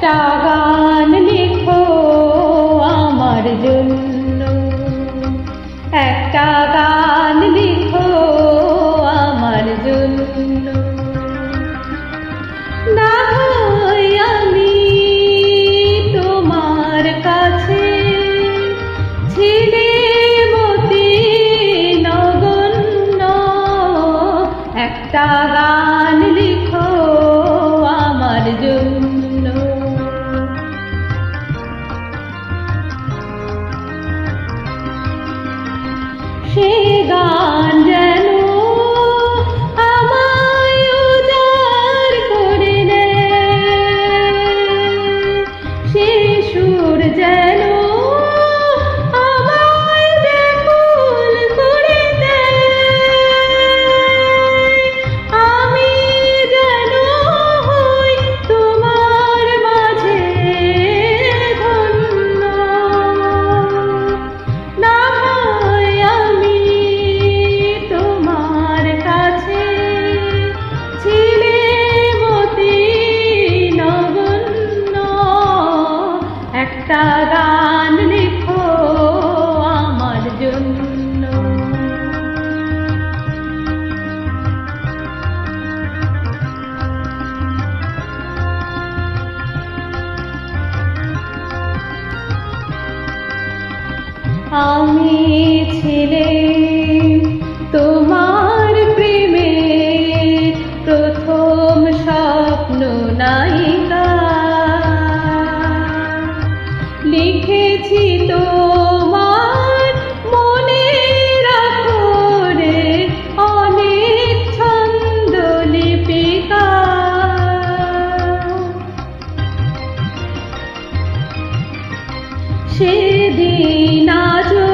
大哥 সে গান যেন আমায় উদার করে দেয়। সে সুর যেন গান লিখো আমার জন্য। আমি ছিলে তোমার প্রেমে প্রথম স্বপ্ন নাই। মনে রে অনেক ছন্দ সেদিন আজও